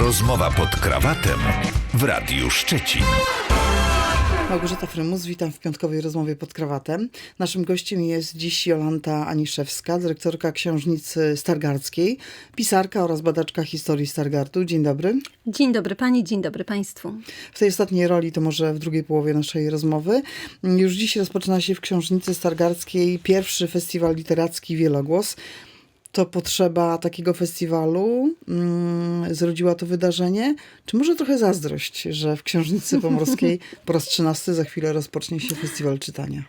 Rozmowa pod krawatem w Radiu Szczecin. Małgorzata Frymus, witam w piątkowej rozmowie pod krawatem. Naszym gościem jest dziś Jolanta Aniszewska, dyrektorka książnicy Stargardzkiej, pisarka oraz badaczka historii Stargardu. Dzień dobry. Dzień dobry pani, dzień dobry państwu. W tej ostatniej roli, to może w drugiej połowie naszej rozmowy, już dziś rozpoczyna się w książnicy Stargardzkiej pierwszy festiwal literacki Wielogłos. To potrzeba takiego festiwalu mm, zrodziła to wydarzenie? Czy może trochę zazdrość, że w Książnicy Pomorskiej po raz trzynasty za chwilę rozpocznie się festiwal czytania?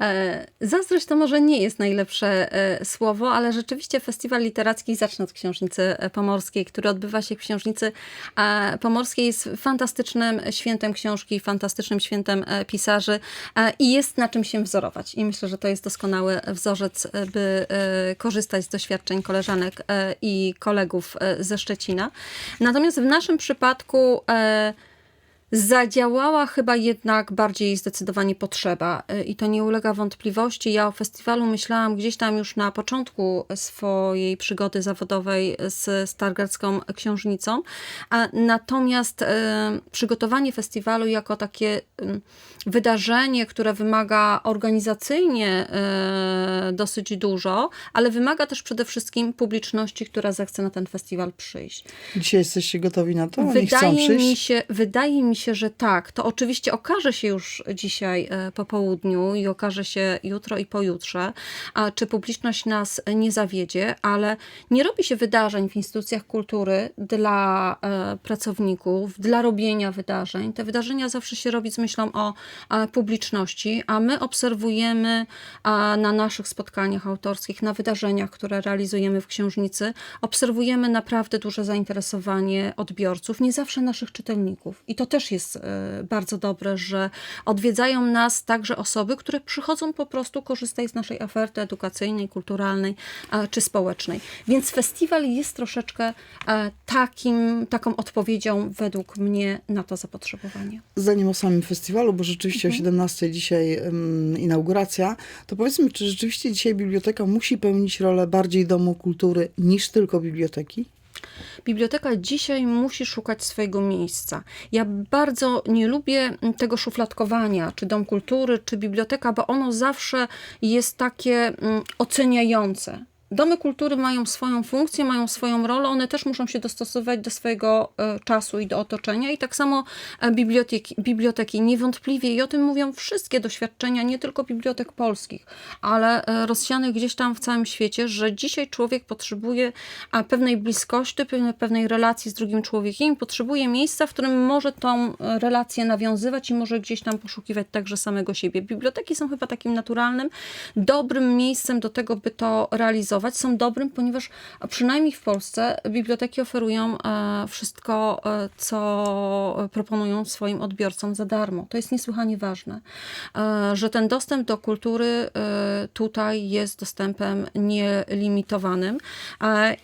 E, zazdrość to może nie jest najlepsze e, słowo, ale rzeczywiście festiwal literacki, zacznę od Książnicy e, Pomorskiej, który odbywa się w Książnicy Pomorskiej, jest fantastycznym świętem książki, fantastycznym świętem pisarzy i jest na czym się wzorować. I myślę, że to jest doskonały wzorzec, by korzystać z doświadczeń koleżanek i kolegów ze Szczecina. Natomiast w naszym przypadku Zadziałała chyba jednak bardziej zdecydowanie potrzeba y, i to nie ulega wątpliwości. Ja o festiwalu myślałam gdzieś tam już na początku swojej przygody zawodowej z Stargardzką Książnicą, a natomiast y, przygotowanie festiwalu jako takie y, wydarzenie, które wymaga organizacyjnie y, dosyć dużo, ale wymaga też przede wszystkim publiczności, która zechce na ten festiwal przyjść. Dzisiaj jesteście gotowi na to? Oni chcą Wydaje przyjść? mi, się, wydaje mi się, że tak. To oczywiście okaże się już dzisiaj e, po południu i okaże się jutro i pojutrze, a czy publiczność nas nie zawiedzie, ale nie robi się wydarzeń w instytucjach kultury dla e, pracowników, dla robienia wydarzeń. Te wydarzenia zawsze się robi z myślą o e, publiczności, a my obserwujemy na naszych spotkaniach autorskich, na wydarzeniach, które realizujemy w książnicy, obserwujemy naprawdę duże zainteresowanie odbiorców, nie zawsze naszych czytelników. I to też jest e, bardzo dobre, że odwiedzają nas także osoby, które przychodzą po prostu korzystać z naszej oferty edukacyjnej, kulturalnej czy społecznej. Więc festiwal jest troszeczkę e, takim, taką odpowiedzią według mnie na to zapotrzebowanie. Zanim o samym festiwalu, bo rzeczywiście Mhm. o 17 dzisiaj um, inauguracja, to powiedzmy, czy rzeczywiście dzisiaj biblioteka musi pełnić rolę bardziej domu kultury niż tylko biblioteki? Biblioteka dzisiaj musi szukać swojego miejsca. Ja bardzo nie lubię tego szufladkowania, czy dom kultury, czy biblioteka, bo ono zawsze jest takie mm, oceniające. Domy kultury mają swoją funkcję, mają swoją rolę, one też muszą się dostosować do swojego e, czasu i do otoczenia. I tak samo e, biblioteki, biblioteki. Niewątpliwie, i o tym mówią wszystkie doświadczenia, nie tylko bibliotek polskich, ale e, rozsianych gdzieś tam w całym świecie, że dzisiaj człowiek potrzebuje pewnej bliskości, pewnej, relacji z drugim człowiekiem, potrzebuje miejsca, w którym może tą relację nawiązywać i może gdzieś tam poszukiwać także samego siebie. Biblioteki są chyba takim naturalnym, dobrym miejscem do tego, by to realizować. Są dobrym, ponieważ przynajmniej w Polsce biblioteki oferują e, wszystko, e, co proponują swoim odbiorcom za darmo. To jest niesłychanie ważne, e, że ten dostęp do kultury tutaj jest dostępem nielimitowanym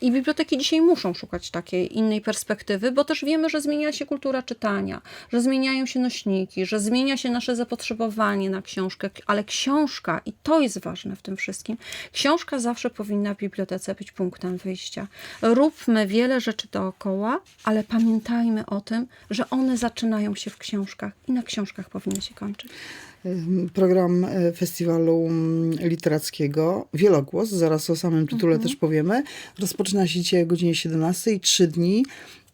i biblioteki dzisiaj muszą szukać takiej innej perspektywy, bo też wiemy, że zmienia się kultura czytania, że zmieniają się nośniki, że zmienia się nasze zapotrzebowanie na książkę, ale książka, i to jest ważne w tym wszystkim, książka zawsze powinna w bibliotece być punktem wyjścia. Róbmy wiele rzeczy dookoła, ale pamiętajmy o tym, że one zaczynają się w książkach i na książkach powinny się kończyć. Program e, festiwalu mm, literackiego Wielogłos, zaraz o samym tytule Mhm. też powiemy, rozpoczyna się dzisiaj o godzinie 17 i trzy dni.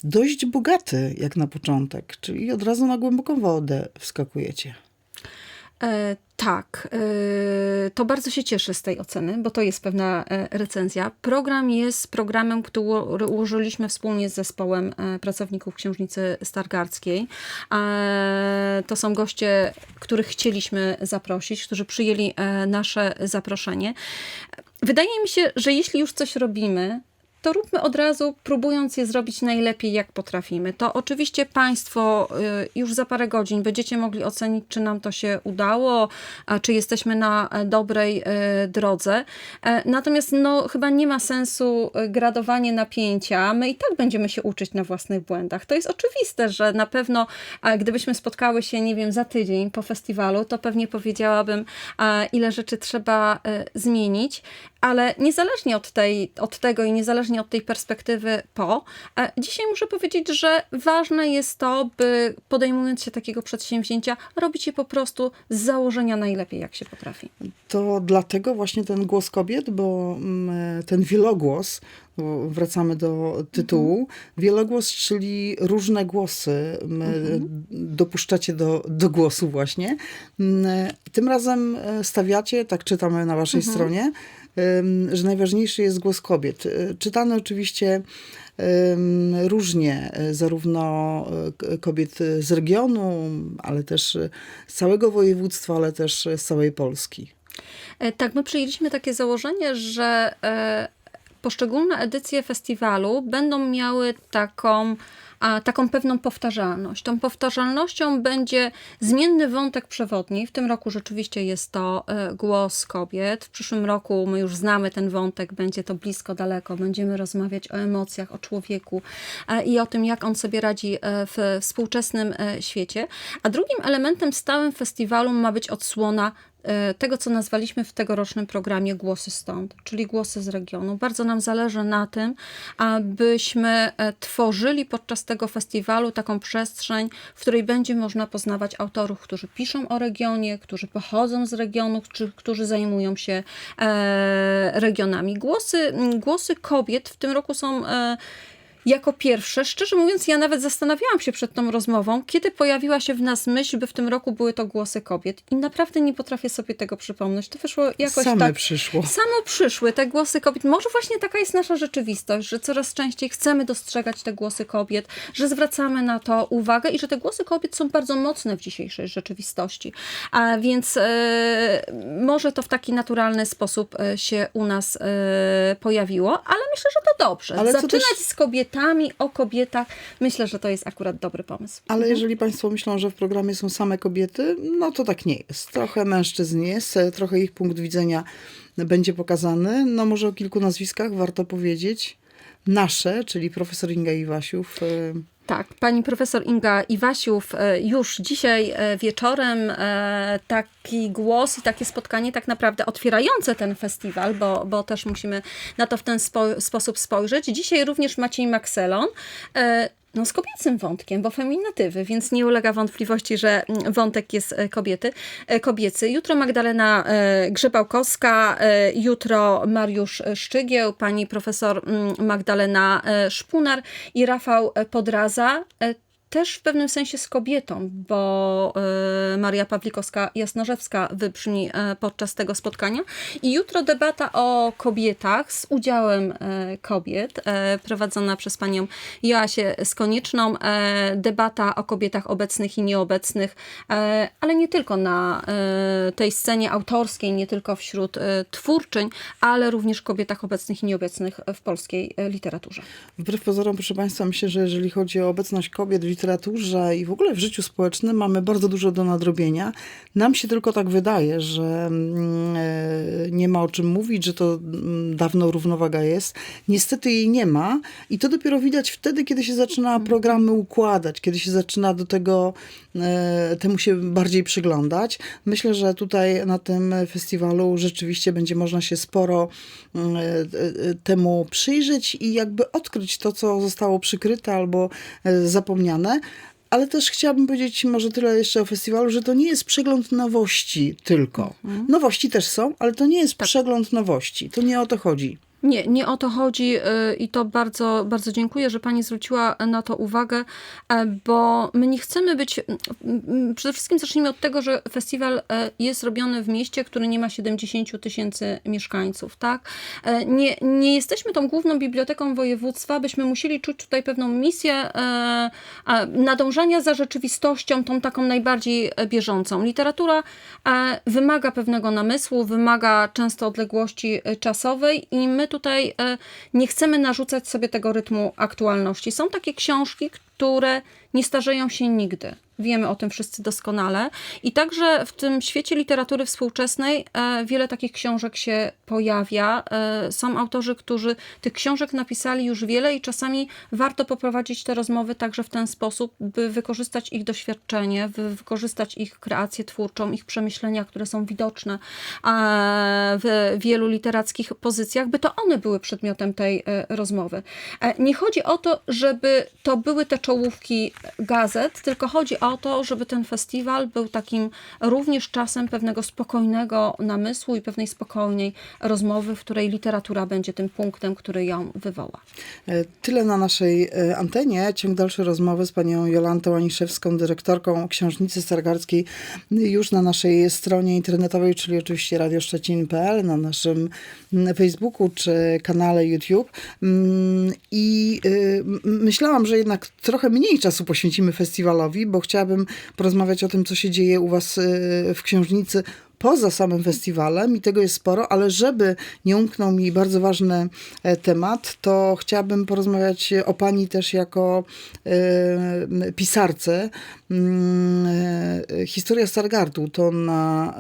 Dość bogaty jak na początek, czyli od razu na głęboką wodę wskakujecie. E, tak, e, to bardzo się cieszę z tej oceny, bo to jest pewna e, recenzja. Program jest programem, który ułożyliśmy wspólnie z zespołem pracowników Księżnicy Stargardzkiej. To są goście, których chcieliśmy zaprosić, którzy przyjęli nasze zaproszenie. Wydaje mi się, że jeśli już coś robimy, to róbmy od razu, próbując je zrobić najlepiej, jak potrafimy. To oczywiście Państwo y, już za parę godzin będziecie mogli ocenić, czy nam to się udało, a czy jesteśmy na e, dobrej e, drodze. E, Natomiast no, chyba nie ma sensu gradowanie napięcia. My i tak będziemy się uczyć na własnych błędach. To jest oczywiste, że na pewno, gdybyśmy spotkały się, nie wiem, za tydzień po festiwalu, to pewnie powiedziałabym, ile rzeczy trzeba zmienić. Ale niezależnie od, tej, od tego i niezależnie od tej perspektywy po, e, dzisiaj muszę powiedzieć, że ważne jest to, by podejmując się takiego przedsięwzięcia, robić je po prostu z założenia najlepiej, jak się potrafi. To dlatego właśnie ten głos kobiet, bo mm, ten wielogłos, wracamy do tytułu, wielogłos, czyli różne głosy mm, dopuszczacie do, do głosu właśnie. Mm, Tym razem e, stawiacie, tak czytamy na waszej stronie, em, że najważniejszy jest głos kobiet. E, Czytane oczywiście różnie, e, zarówno e, kobiet z regionu, ale też z całego województwa, ale też z całej Polski. Tak, my przyjęliśmy takie założenie, że poszczególne edycje festiwalu będą miały taką, a, taką pewną powtarzalność. Tą powtarzalnością będzie zmienny wątek przewodni. W tym roku rzeczywiście jest to e, głos kobiet. W przyszłym roku my już znamy ten wątek, będzie to blisko, daleko. Będziemy rozmawiać o emocjach, o człowieku e, i o tym, jak on sobie radzi e, w współczesnym świecie. A drugim elementem stałym festiwalu ma być odsłona tego, co nazwaliśmy w tegorocznym programie Głosy Stąd, czyli głosy z regionu. Bardzo nam zależy na tym, abyśmy e, tworzyli podczas tego festiwalu taką przestrzeń, w której będzie można poznawać autorów, którzy piszą o regionie, którzy pochodzą z regionów, czy którzy zajmują się e, regionami. Głosy, głosy kobiet w tym roku są. Jako pierwsze, szczerze mówiąc, ja nawet zastanawiałam się przed tą rozmową, kiedy pojawiła się w nas myśl, by w tym roku były to głosy kobiet. I naprawdę nie potrafię sobie tego przypomnieć. To wyszło jakoś Same tak. przyszło. Samo przyszły te głosy kobiet. Może właśnie taka jest nasza rzeczywistość, że coraz częściej chcemy dostrzegać te głosy kobiet, że zwracamy na to uwagę i że te głosy kobiet są bardzo mocne w dzisiejszej rzeczywistości. A więc e, może to w taki naturalny sposób e, się u nas e, pojawiło, ale myślę, że to dobrze. Ale Zaczynać też- z kobietami, o kobietach, myślę, że to jest akurat dobry pomysł. Ale jeżeli Państwo myślą, że w programie są same kobiety, no to tak nie jest. Trochę mężczyzn jest, e, trochę ich punkt widzenia będzie pokazany. No może o kilku nazwiskach warto powiedzieć. Nasze, czyli profesor Inga Iwasiów. Tak, pani profesor Inga Iwasiów e, już dzisiaj e, wieczorem e, taki głos i takie spotkanie tak naprawdę otwierające ten festiwal, bo, bo też musimy na to w ten spo, sposób spojrzeć. Dzisiaj również Maciej Makselon. No, z kobiecym wątkiem, bo feminatywy, więc nie ulega wątpliwości, że mm, wątek jest e, kobiety, e, kobiecy. Jutro Magdalena e, Grzebałkowska, jutro Mariusz Szczygieł, pani profesor mm, Magdalena Szpunar i Rafał Podraza. Też w pewnym sensie z kobietą, bo e, Maria Pawlikowska-Jasnorzewska wybrzmi e, podczas tego spotkania. I jutro debata o kobietach z udziałem e, kobiet, prowadzona przez panią Joasię Skonieczną. Debata o kobietach obecnych i nieobecnych, ale nie tylko na tej scenie autorskiej, nie tylko wśród twórczyń, ale również kobietach obecnych i nieobecnych w polskiej literaturze. Wbrew pozorom, proszę Państwa, myślę, że jeżeli chodzi o obecność kobiet w literaturze i w ogóle w życiu społecznym, mamy bardzo dużo do nadrobienia. Nam się tylko tak wydaje, że mm, e, nie ma o czym mówić, że to mm, dawno równowaga jest. Niestety jej nie ma i to dopiero widać wtedy, kiedy się zaczyna programy układać, kiedy się zaczyna do tego temu się bardziej przyglądać. Myślę, że tutaj na tym festiwalu rzeczywiście będzie można się sporo mm, e, e, temu przyjrzeć i jakby odkryć to, co zostało przykryte albo e, zapomniane. Ale też chciałabym powiedzieć może tyle jeszcze o festiwalu, że to nie jest przegląd nowości tylko. Nowości też są, ale to nie jest przegląd nowości. To nie o to chodzi. Nie, nie o to chodzi y, i to bardzo, bardzo dziękuję, że Pani zwróciła na to uwagę, e, bo my nie chcemy być. Przede wszystkim zacznijmy od tego, że festiwal e, jest robiony w mieście, które nie ma 70 tysięcy mieszkańców, tak? E, Nie, nie jesteśmy tą główną biblioteką województwa, byśmy musieli czuć tutaj pewną misję nadążania za rzeczywistością, tą taką najbardziej bieżącą. Literatura wymaga pewnego namysłu, wymaga często odległości czasowej i my tutaj e, nie chcemy narzucać sobie tego rytmu aktualności. Są takie książki, które nie starzeją się nigdy. Wiemy o tym wszyscy doskonale. I także w tym świecie literatury współczesnej e, wiele takich książek się pojawia. E, są autorzy, którzy tych książek napisali już wiele i czasami warto poprowadzić te rozmowy także w ten sposób, by wykorzystać ich doświadczenie, wykorzystać ich kreację twórczą, ich przemyślenia, które są widoczne w wielu literackich pozycjach, by to one były przedmiotem tej e, rozmowy. Nie chodzi o to, żeby to były te czołówki gazet, tylko chodzi o to, żeby ten festiwal był takim również czasem pewnego spokojnego namysłu i pewnej spokojnej rozmowy, w której literatura będzie tym punktem, który ją wywoła. E, Tyle na naszej e, antenie. Ciąg dalszy rozmowy z panią Jolantą Aniszewską, dyrektorką Książnicy Stargardzkiej już na naszej stronie internetowej, czyli oczywiście radioszczecin.pl, na naszym Facebooku czy kanale YouTube. Mm, I y, myślałam, że jednak trochę mniej czasu poświęcimy festiwalowi, bo chciałabym porozmawiać o tym, co się dzieje u was y, w Książnicy poza samym festiwalem i tego jest sporo, ale żeby nie umknął mi bardzo ważny e, temat, to chciałabym porozmawiać o pani też jako e, pisarce. Mm, e, historia Stargardu to na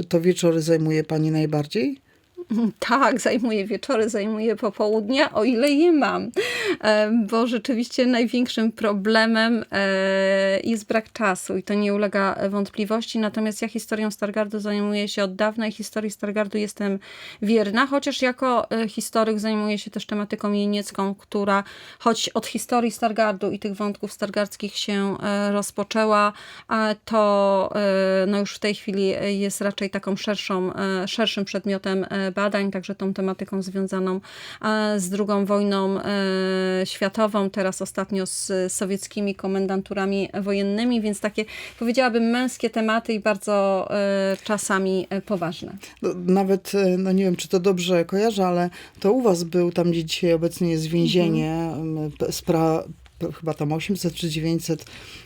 e, to wieczory zajmuje pani najbardziej? Tak, zajmuję wieczory, zajmuję popołudnia, o ile je mam, E, bo rzeczywiście największym problemem e, jest brak czasu i to nie ulega wątpliwości. Natomiast ja historią Stargardu zajmuję się od dawna i historii Stargardu jestem wierna, chociaż jako e, historyk zajmuję się też tematyką jeniecką, która choć od historii Stargardu i tych wątków stargardzkich się rozpoczęła, to no już w tej chwili jest raczej taką szerszą, szerszym przedmiotem badań, także tą tematyką związaną z II wojną e, światową, teraz ostatnio z sowieckimi komendanturami wojennymi, więc takie powiedziałabym męskie tematy i bardzo e, czasami e, poważne. No, Nawet, no nie wiem, czy to dobrze kojarzę, ale to u was był tam, gdzie dzisiaj obecnie jest więzienie, Mhm. spra, chyba tam 800 czy 900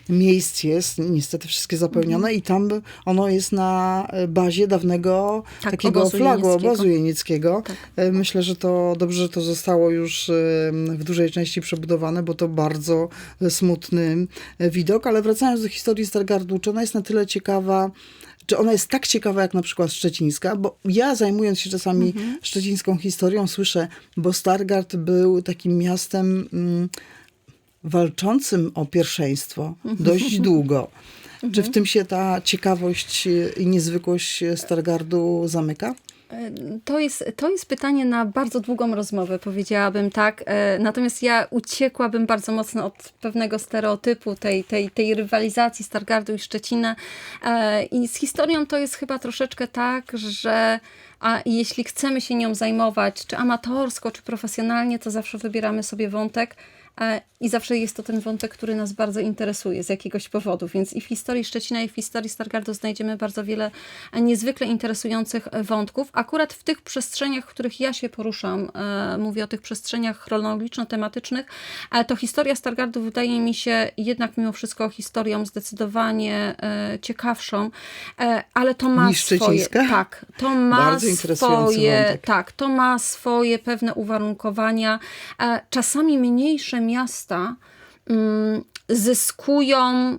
miejsc jest, niestety wszystkie zapełnione Mhm. i tam ono jest na e, bazie dawnego Tak, takiego obozu flagu, jenieckiego. obozu jenieckiego. Tak. E, Myślę, że to dobrze, że to zostało już e, w dużej części przebudowane, bo to bardzo smutny widok, ale wracając do historii Stargardu, czy ona jest na tyle ciekawa, czy ona jest tak ciekawa jak na przykład szczecińska? Bo ja zajmując się czasami Mhm. szczecińską historią, słyszę, bo Stargard był takim miastem mm, walczącym o pierwszeństwo Mhm. dość długo. Czy w tym się ta ciekawość e, i niezwykłość Stargardu zamyka? To jest, to jest pytanie na bardzo długą rozmowę, powiedziałabym tak. E, Natomiast ja uciekłabym bardzo mocno od pewnego stereotypu tej, tej, tej rywalizacji Stargardu i Szczecina. E, I z historią to jest chyba troszeczkę tak, że a jeśli chcemy się nią zajmować, czy amatorsko, czy profesjonalnie, to zawsze wybieramy sobie wątek. E, I zawsze jest to ten wątek, który nas bardzo interesuje z jakiegoś powodu. Więc i w historii Szczecina, i w historii Stargardu znajdziemy bardzo wiele niezwykle interesujących wątków. Akurat w tych przestrzeniach, w których ja się poruszam, e, mówię o tych przestrzeniach chronologiczno-tematycznych, to historia Stargardu wydaje mi się jednak mimo wszystko historią zdecydowanie e, ciekawszą, e, ale to ma Niż swoje... Tak, to ma swoje... wątek. Tak, to ma swoje pewne uwarunkowania. E, Czasami mniejsze miasta mm, zyskują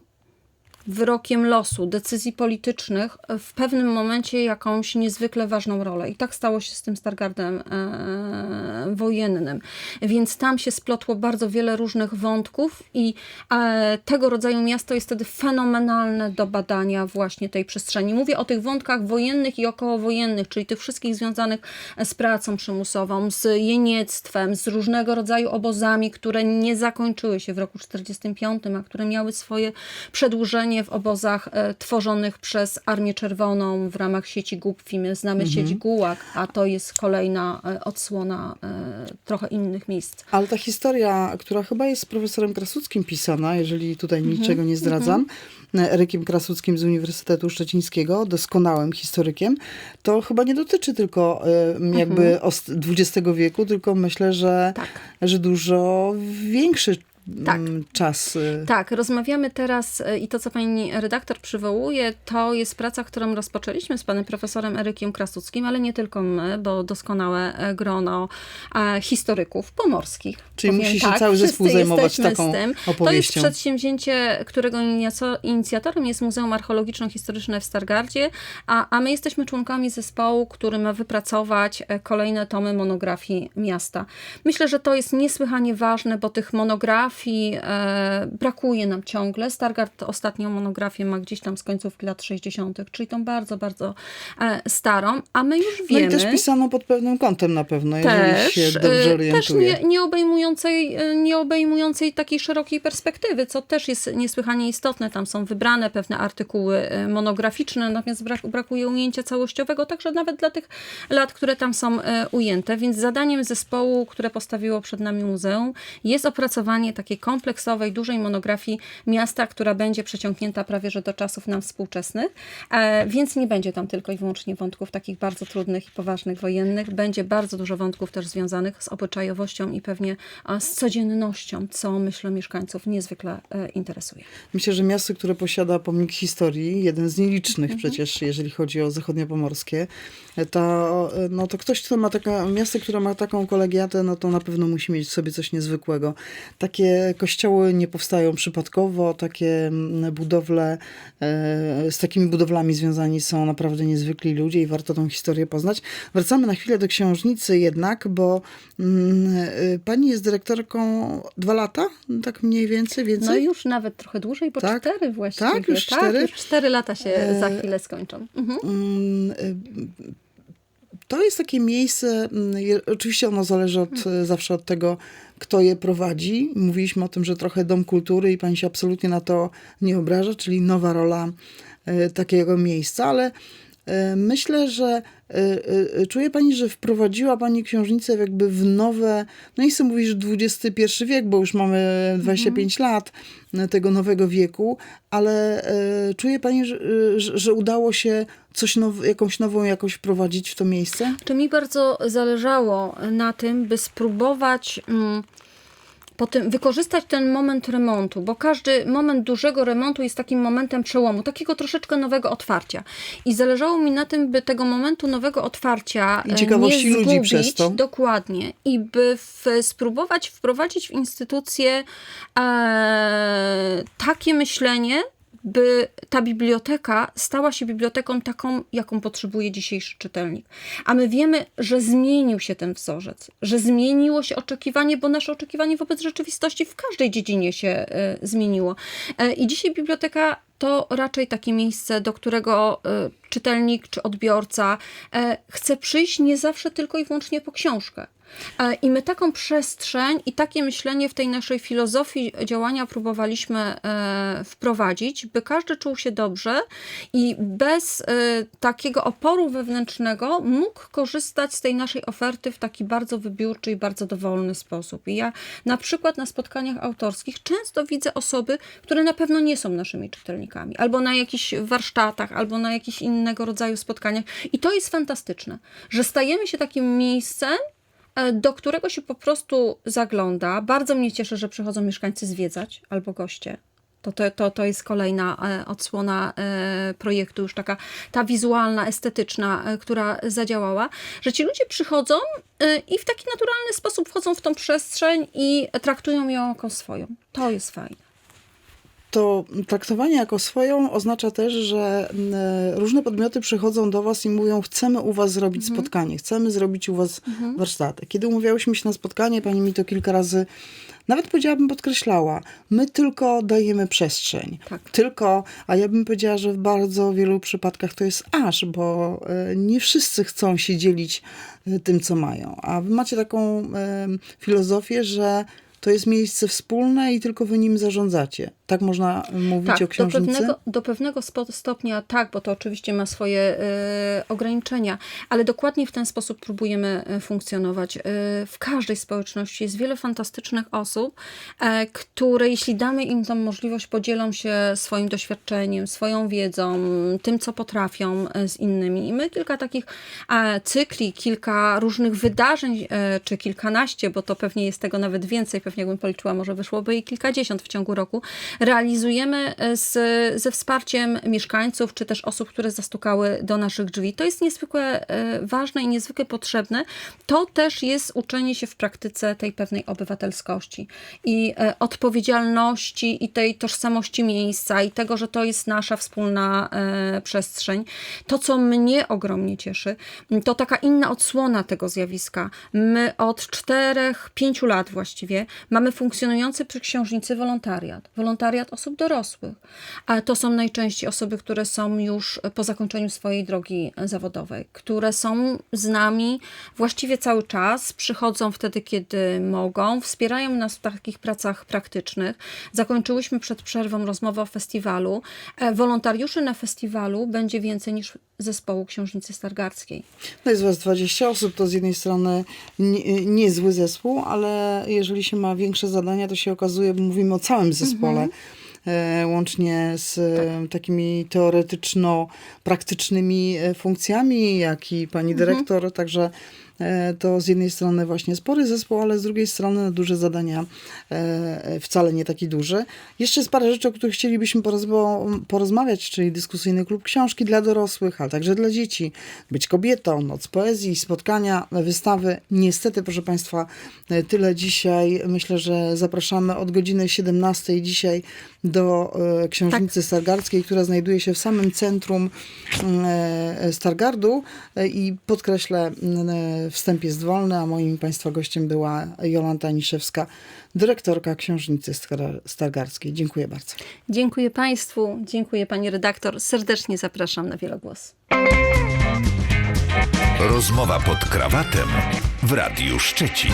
wyrokiem losu, decyzji politycznych w pewnym momencie jakąś niezwykle ważną rolę. I tak stało się z tym Stargardem e, wojennym. Więc tam się splotło bardzo wiele różnych wątków i e, tego rodzaju miasto jest wtedy fenomenalne do badania właśnie tej przestrzeni. Mówię o tych wątkach wojennych i okołowojennych, czyli tych wszystkich związanych z pracą przymusową, z jeniectwem, z różnego rodzaju obozami, które nie zakończyły się w roku 1945, a które miały swoje przedłużenie w obozach e, tworzonych przez Armię Czerwoną w ramach sieci GUPFI. My znamy sieć GULAG, a to jest kolejna e, odsłona e, trochę innych miejsc. Ale ta historia, która chyba jest z profesorem Krasuckim pisana, jeżeli tutaj Mhm, niczego nie zdradzam, Erykiem Krasuckim z Uniwersytetu Szczecińskiego, doskonałym historykiem, to chyba nie dotyczy tylko jakby ost- XX wieku, tylko myślę, że, Tak. że dużo większy Tak. mm, czas. y, Tak, rozmawiamy teraz e, i to, co pani redaktor przywołuje, to jest praca, którą rozpoczęliśmy z panem profesorem Erykiem Krasuckim, ale nie tylko my, bo doskonałe e, grono e, historyków pomorskich. Czyli musi się tak, cały zespół zajmować taką z tym. To jest opowieścią. przedsięwzięcie, którego inicjatorem jest Muzeum Archeologiczno-Historyczne w Stargardzie, a, a my jesteśmy członkami zespołu, który ma wypracować e, kolejne tomy monografii miasta. Myślę, że to jest niesłychanie ważne, bo tych monografii e, brakuje nam ciągle. Stargard ostatnią monografię ma gdzieś tam z końcówki lat 60., czyli tą bardzo, bardzo e, starą, a my już No wiemy... i też pisano pod pewnym kątem na pewno, jeżeli Też, się dobrze y, orientuje. też nie, nie, obejmującej, nie obejmującej takiej szerokiej perspektywy, co też jest niesłychanie istotne. Tam są wybrane pewne artykuły monograficzne, natomiast brak, brakuje ujęcia całościowego, także nawet dla tych lat, które tam są ujęte. Więc zadaniem zespołu, które postawiło przed nami muzeum, jest opracowanie takiej kompleksowej, dużej monografii miasta, która będzie przeciągnięta prawie że do czasów nam współczesnych. E, więc nie będzie tam tylko i wyłącznie wątków takich bardzo trudnych i poważnych wojennych. Będzie bardzo dużo wątków też związanych z obyczajowością i pewnie z codziennością, co myślę mieszkańców niezwykle e, interesuje. Myślę, że miasto, które posiada pomnik historii, jeden z nielicznych Mhm. przecież, jeżeli chodzi o zachodniopomorskie, to, no to ktoś, kto ma taka, miasto, które ma taką kolegiatę, no to na pewno musi mieć w sobie coś niezwykłego. Takie kościoły nie powstają przypadkowo, takie mm, budowle, e, z takimi budowlami związani są naprawdę niezwykli ludzie i warto tą historię poznać. Wracamy na chwilę do książnicy jednak, bo mm, e, pani jest dyrektorką dwa lata, tak mniej więcej, więcej? No już nawet trochę dłużej, bo Tak? cztery właściwie. Tak? Już cztery? już cztery lata się E, za chwilę skończą. Mhm. To jest takie miejsce, mm, oczywiście ono zależy od, y, zawsze od tego, kto je prowadzi. Mówiliśmy o tym, że trochę Dom Kultury i pani się absolutnie na to nie obraża, czyli nowa rola y, takiego miejsca, ale myślę, że y, y, czuje pani, że wprowadziła pani książnicę jakby w nowe, no chcę mówić, że XXI wiek, bo już mamy 25 lat y, tego nowego wieku, ale czuje pani, że, że, udało się coś now, jakąś nową jakość wprowadzić w to miejsce? Czy mi bardzo zależało na tym, by spróbować mm, po tym, wykorzystać ten moment remontu, bo każdy moment dużego remontu jest takim momentem przełomu, takiego troszeczkę nowego otwarcia. I zależało mi na tym, by tego momentu nowego otwarcia I e, ciekawości nie ludzi zgubić, przez to. Dokładnie. I by w, spróbować wprowadzić w instytucję e, takie myślenie, by ta biblioteka stała się biblioteką taką, jaką potrzebuje dzisiejszy czytelnik. A my wiemy, że zmienił się ten wzorzec, że zmieniło się oczekiwanie, bo nasze oczekiwanie wobec rzeczywistości w każdej dziedzinie się e, zmieniło. E, I dzisiaj biblioteka to raczej takie miejsce, do którego e, czytelnik czy odbiorca chce przyjść nie zawsze tylko i wyłącznie po książkę. E, I my taką przestrzeń i takie myślenie w tej naszej filozofii działania próbowaliśmy e, wprowadzić, by każdy czuł się dobrze i bez e, takiego oporu wewnętrznego mógł korzystać z tej naszej oferty w taki bardzo wybiórczy i bardzo dowolny sposób. I ja na przykład na spotkaniach autorskich często widzę osoby, które na pewno nie są naszymi czytelnikami, albo na jakichś warsztatach, albo na jakichś innego rodzaju spotkaniach. I to jest fantastyczne, że stajemy się takim miejscem, do którego się po prostu zagląda. Bardzo mnie cieszy, że przychodzą mieszkańcy zwiedzać albo goście. To, to, to, to jest kolejna e, odsłona e, projektu, już taka ta wizualna, estetyczna, e, która zadziałała, że ci ludzie przychodzą e, i w taki naturalny sposób wchodzą w tą przestrzeń i traktują ją jako swoją. To jest fajne. To traktowanie jako swoją oznacza też, że mm, e, różne podmioty przychodzą do Was i mówią: Chcemy u Was zrobić spotkanie, chcemy zrobić u Was warsztaty. Kiedy umawiałyśmy się na spotkanie, pani mi to kilka razy, nawet powiedziałabym, podkreślała: My tylko dajemy przestrzeń. Tak. Tylko, a ja bym powiedziała, że w bardzo wielu przypadkach to jest aż, bo e, nie wszyscy chcą się dzielić e, tym, co mają. A Wy macie taką filozofię, że to jest miejsce wspólne i tylko Wy nim zarządzacie. Tak można mówić tak, o do książnicy? pewnego, do pewnego stopnia tak, bo to oczywiście ma swoje e, ograniczenia, ale dokładnie w ten sposób próbujemy e, funkcjonować. E, w każdej społeczności jest wiele fantastycznych osób, e, które jeśli damy im tą możliwość, podzielą się swoim doświadczeniem, swoją wiedzą, tym, co potrafią e, z innymi. I my kilka takich e, cykli, kilka różnych wydarzeń, czy kilkanaście, bo to pewnie jest tego nawet więcej, pewnie jakbym policzyła, może wyszłoby i kilkadziesiąt w ciągu roku, realizujemy e, z, ze wsparciem mieszkańców, czy też osób, które zastukały do naszych drzwi. To jest niezwykle e, ważne i niezwykle potrzebne. To też jest uczenie się w praktyce tej pewnej obywatelskości i e, odpowiedzialności i tej tożsamości miejsca i tego, że to jest nasza wspólna przestrzeń. To, co mnie ogromnie cieszy, to taka inna odsłona tego zjawiska. My od czterech, pięciu lat właściwie mamy funkcjonujący przy książnicy wolontariat. Wolontariat osób dorosłych. Ale to są najczęściej osoby, które są już po zakończeniu swojej drogi zawodowej, które są z nami właściwie cały czas, przychodzą wtedy, kiedy mogą, wspierają nas w takich pracach praktycznych. Zakończyłyśmy przed przerwą rozmowę o festiwalu. E, Wolontariuszy na festiwalu będzie więcej niż zespołu Książnicy Stargardzkiej. No jest was 20 osób, to z jednej strony nie, niezły zespół, ale jeżeli się ma większe zadania, to się okazuje, bo mówimy o całym zespole, e, łącznie z e, takimi teoretyczno-praktycznymi e, funkcjami, jak i pani dyrektor, także e, to z jednej strony właśnie spory zespół, ale z drugiej strony duże zadania, e, wcale nie taki duży. Jeszcze jest parę rzeczy, o których chcielibyśmy porozmawiać, czyli dyskusyjny klub książki dla dorosłych, ale także dla dzieci. Być kobietą, noc poezji, spotkania, wystawy. Niestety, proszę Państwa, e, tyle dzisiaj. Myślę, że zapraszamy od godziny 17 dzisiaj do e, książnicy Stargardzkiej, która znajduje się w samym centrum e, Stargardu E, i podkreślę, e, wstęp jest wolny, a moim Państwa gościem była Jolanta Niszewska, dyrektorka książnicy Star- Stargardzkiej. Dziękuję bardzo. Dziękuję Państwu, dziękuję Pani redaktor. Serdecznie zapraszam na wielogłos. Rozmowa pod krawatem w Radiu Szczecin.